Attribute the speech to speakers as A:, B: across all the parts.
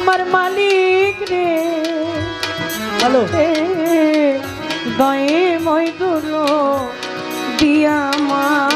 A: আমার মালিক রে। হ্যালো। গায়ে মই দুলো দিয়া মা।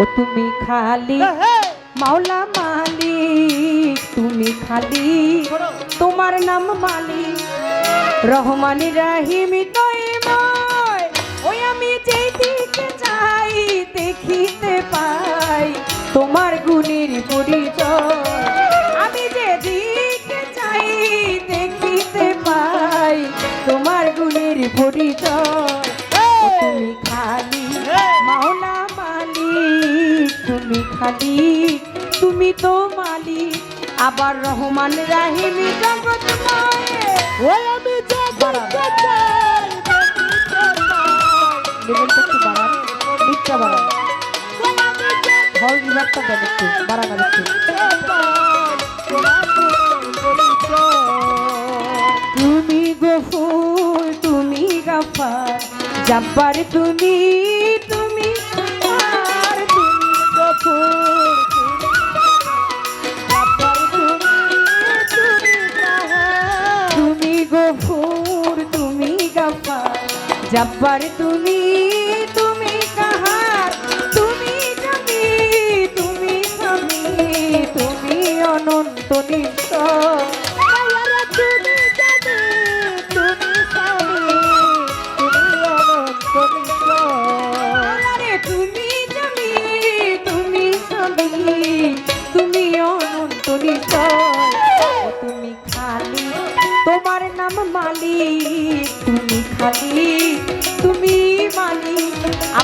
A: ও তুমি খালি মাওলা মালিক তুমি খালি তোমার নাম মালিক। রহমানি রাহিমি তৈময় ওই আমি যেই দিকে যাই দেখিতে পাই তোমার গুণের পরিচয়। আমি যে দিকে যাই দেখিতে পাই তোমার গুণের পরিচয়। আবার রহমান রাহিমি হল বিভাগটা দেন একটু একটু তুমি গফুর তুমি গাফার জাব্বার তুমি জাব্বার তুমি তুমি কাহার? তুমি জানি তুমি স্বামী তুমি অনন্ত নিত্য।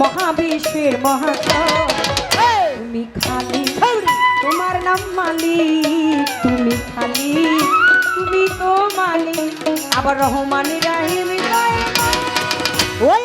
A: মহাবিশ্বের মহাশয় তুমি খালি তোমার নাম মালিক। তুমি খালি তুমি তো মালিক। আবার রহমানের রাহিম ওই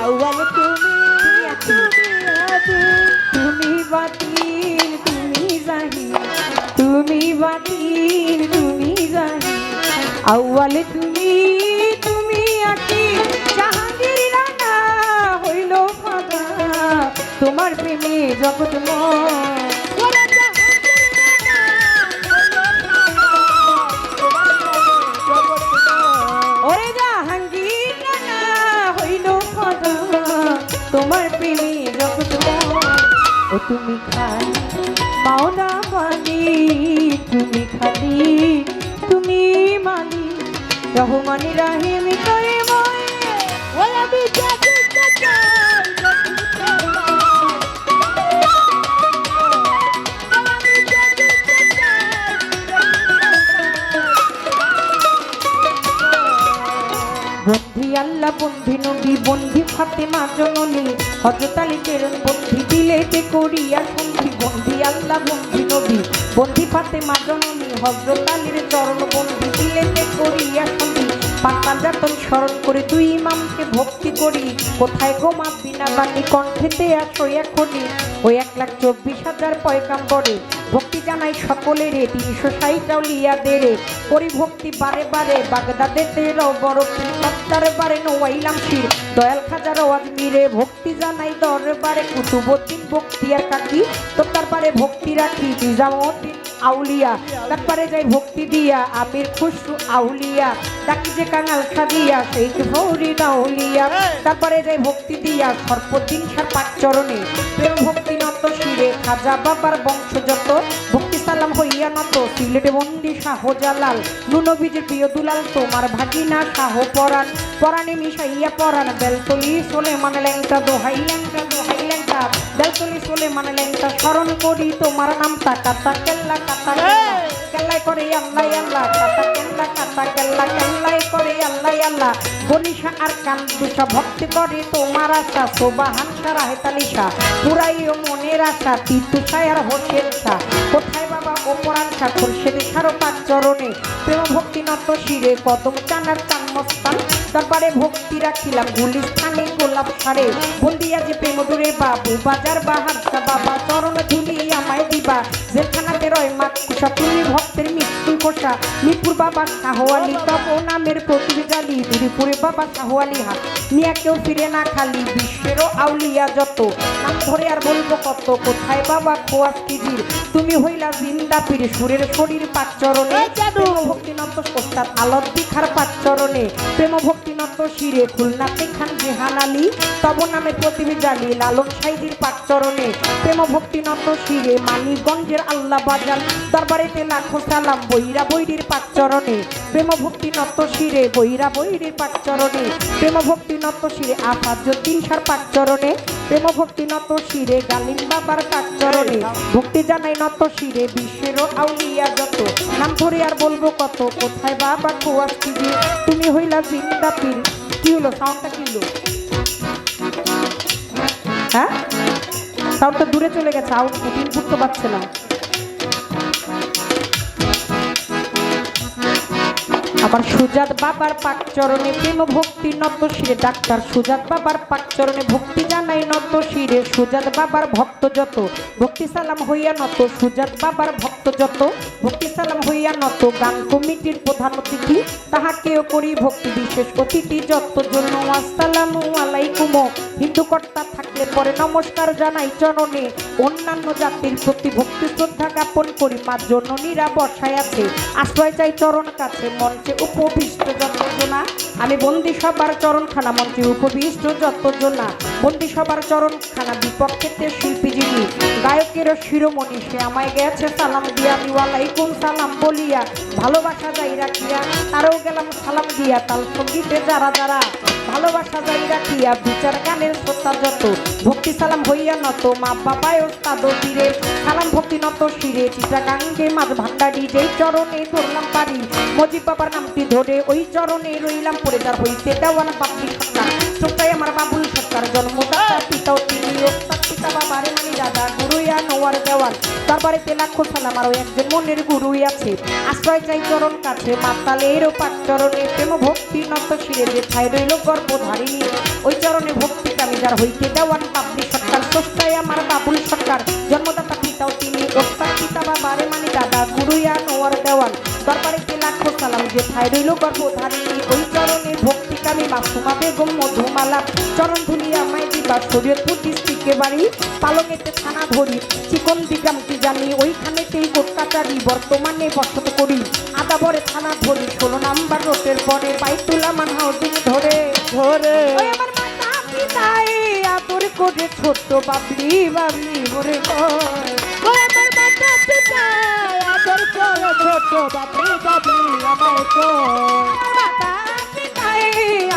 A: আউয়াল তুমি তুমি আখির তুমি বাতিল, তুমি জাহি তুমি বাতিল, তুমি জাহি আউয়াল তুমি তুমি আখির জাহাঙ্গীর রানা হইল ফাঁকা তোমার প্রেমে জগৎময়। তুমি খালি মাওনা মালিক তুমি খালি তুমি মালিক রহমানি রাহিম
B: আমি দেখিতে চাই
A: বন্ধি আল্লাহ, বন্ধি নবী, বন্ধি ফাতেমা জননী হজরত আলী কেরণ বন্ধি দিলেতে করিয়া সন্ধি বন্ধি আল্লাহ বন্ধি নবী বন্ধি ফাতেমা জননী হজরত চরণ বন্ধি দিলেতে করিয়া সন্ধি পাতা যাতন স্মরণ করে দুই ইমামকে ভক্তি করি। কোথায় গো মা বিনা বাণী কণ্ঠেতে আসো এখনই ওই এক লাখ চব্বিশ হাজার পয়কাম্বরে ভক্তি জানাই সকলের তিনশো ষাটটাও লিয়াদের পরিভক্তি বারে বারে বাগদাদেতে বড় সত্তর বারে নোয়াইলাম শির। দয়াল খাজার আজমিরে ভক্তি জানাই দরবারে কুতুবদ্দিন ভক্তি আর কাকি। তো তারপরে ভক্তি রাখি নিজামুদ্দিন আউলিয়া। তারপরে যাই ভক্তি দিয়া আমির খুশরু আউলিয়া। ডাকি যে কাঙাল খাদিয়া সেই ভৌরি আউলিয়া। তারপরে যাই ভক্তি দিয়া সর্বদিন সার পাক চরণে। প্রেম ভক্তি শিরে খাজা বাবার বংশ যত ভক্তি সালাম হইয়া নত, সিলেটে বন্দি শাহ জালাল নুনবীজের প্রিয় দুলাল তোমার ভাগিনা শাহ পরাণ, পরাণে মিশাইয়া পরাণ, বেলতলি সোলে মানে ল্যাংটা দোহাই ল্যাংটা দোহাই ল্যাংটা, বেলতলি সোলে মানে ল্যাংটা, স্মরণ করি তোমার নাম টাকা কেল্লা কাতা কেল্লাই করে, আল্লাহ আল্লাহ। কাতা কেল্লা কাতা কেল্লা, কেল্লাই করে, আল্লাহ আল্লাহ। বনিশা আর কান্দুষা ভক্তি করে তোমার আশা, সোবাহান সারা মনের আশা, তিতুষায় আর হোসেন শাহ। কোথায় বাবা ওপরান শাহ, খোরশেদ সারো পাঁচ চরণে? প্রেম ভক্তি নত শিরে চানার চান তারপরে ভক্তি রাখিলাম, গুলিস্থানে গোলাপ সারে। বন্দিয়া যে প্রেম দূরে বাবু, বাজার বাহারসা বাবা চরণ ধুলি আমায় দিবা। যেখানাতে রয় মৃত্যু কোষা মিরপুর বাবা শাহওয়ালি তব নামের প্রতিবে জালি দুরিপুরে বাবা শাহওয়ালি হা নিয়ে কেউ ফিরে না খালি। বিশ্বেরও আউলিয়া যত নাম ধরে আর বলব কত। কোথায় বাবা খোয়াস কিজির তুমি হইলা জিন্দা পীর সুরের শরীর পাচ্চরণে চরণে। প্রেম ভক্তিনত আলত চরণে প্রেম ভক্তিনত শিরে খুলনাতে খান জেহান আলী, তব নামে প্রতিবে জালি লালন সাইদির পাক চরণে প্রেম ভক্তিনত শিরে মানিকগঞ্জের আল্লাহ বাজার দরবারেতে লাখো সালাম বৈরা বৈরির পাক চরণে প্রেম ভক্তিনত শিরে বৈরা বৈরির পাক চরণে প্রেম ভক্তিনত শিরে আফাজুদ্দিন সার পাক চরণে প্রেম ভক্তি নত শিরে, গালিম বাবার কাকচরণে ভক্তি জানাই নত শিরে বিশ্বের আউলিয়া যত। নাম ধরে আর বলব কত, কোথায় বাবা কি যে? তুমি হইলা জিন্দা পীর। কি হলো সাউন্ডটা কি হলো? হ্যাঁ? সাউন্ডটা দূরে চলে গেছে আউট ইনপুট তো পাচ্ছে না। আমার সুজাত বাবার পাক চরণে প্রেম ভক্তি নত শিরে ডাক্তার সুজাত বাবার পাক চরণে ভক্তি জানাই নত শিরে। সুজাত বাবার ভক্ত যত, ভক্তি সালাম হইয়া নত। সুজাত বাবার ভক্ত যত, ভক্তি সালাম হইয়া নত। গান কমিটির প্রধান অতিথি, তাহাকেও করি ভক্তি বিশেষ অতিথি যত। জন্য আসসালামু আলাইকুম। হিন্দু কর্তা থাকলে পরে নমস্কার জানাই চরণে। অন্যান্য জাতির প্রতি ভক্তি শ্রদ্ধা জ্ঞাপন করি। মা জননীরা বসায় আছে। আশ্রয় চাই চরণ কাছে, মঞ্চে উপবিষ্ট যতজনা আমি বন্দি সবার চরণখানা মঞ্চে উপবিষ্ট যতজনা বন্দি সবার চরণখানা শিল্পী যিনি গায়কের শিরোমণি, সে আমায় গেছে সালাম দিয়া, আমি ওয়ালাইকুম সালাম বলিয়া, ভালোবাসা যাই রাখিয়া, তারও গেলাম সালাম দিয়া, তাল সঙ্গীতে যারা যারা, ভালোবাসা যাই রাখিয়া, বিচার গানের শ্রদ্ধা যত, ভক্তি সালাম হইয়া নত, মা বাবায় ওস্তাদ বীরে সালাম ভক্তি নত শিরে চিটা গাঙ্গে মাঝ ভান্ডারি যেই চরণে ধরলাম পারি, মজিব বাবার নামটি ধরে ওই চরণে রইলাম পরে যার হইতে দেওয়ান বাপি সরকার চোখটাই আমার বাবুল সরকার জন্মদাতা পিতাও তিনি পিতা বাবারে মানি দাদা গুরুইয়া নোয়ার দেওয়ান তারপরে তেলাক্ষর সালাম, আরও একজন মনের গুরুই আছে। আশ্রয় চাই চরণ কাছে মাতালেরও পাক চরণে, প্রেম ভক্তি নত শিরে যে ঠাই রইল গর্ভধারিণী। ওই চরণে ভক্তি কামি যার হইতে দেওয়ান বাবলি সরকার স্রষ্টায় আমার বাবুল সরকার জন্মদাতা পিতাও তিনি ওস্তাদ পিতা বাবারে মানি দাদা গুরুইয়া নোয়ার দেওয়ান দরবারে তেলাক্ষর সালাম যে ঠাই রইল গর্ভধারিণী ওই চরণে ভক্তি কামি মাসুমা বেগম মধুমালা। চরণ ধুলিয়া মাই দিবা শরীয়তপুর ডিস্ট্রিক্টে বাড়ি? পালঙেতে থানা ধরি চিকন দিগাম কি জানি? ওইখানেতেই গোটকাচারি বর্তমানে বসত করি। আদাবরে থানা ধরি ষোলো নাম্বার রোডের পরে বাইতুলা মান হাউজিং ধরে।
B: ধরে।
A: আমার মাতা পিতাই আদর করে ছোট্ট বাবলি বাবলি ভরে কয়।
B: তো বাপরে বাপরে আমার তো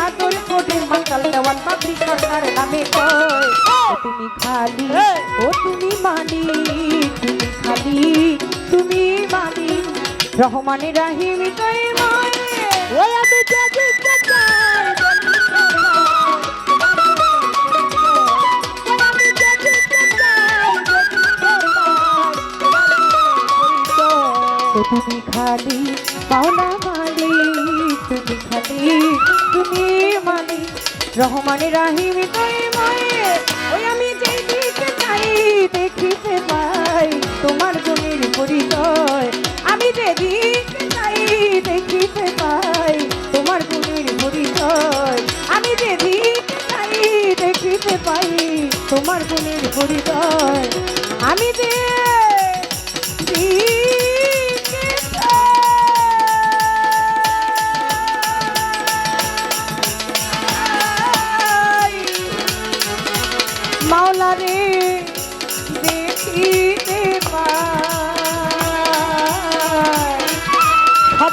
B: আদর কোটির মাতাল দেওয়ান
A: বাপরি সরকার নামে কয় তুমি খালি ও তুমি মানি তুমি খালি তুমি মানি রহমানের রাহিম তাই মা খালি পাওনা মালিক তুমি খালি তুমি মালিক রহমানের রাহিম তুই মায়ে, ওই আমি দিকে চাই, দেখিতে পাই তোমার গুণের পরিচয়। আমি যে দিকে চাই, দেখিতে পাই তোমার গুণের পরিচয়। আমি যে দিকে চাই, দেখিতে পাই তোমার গুণের পরিচয়। আমি যে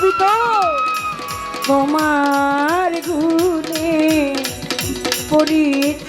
A: সবই তো তোমার গুণে পরিচয়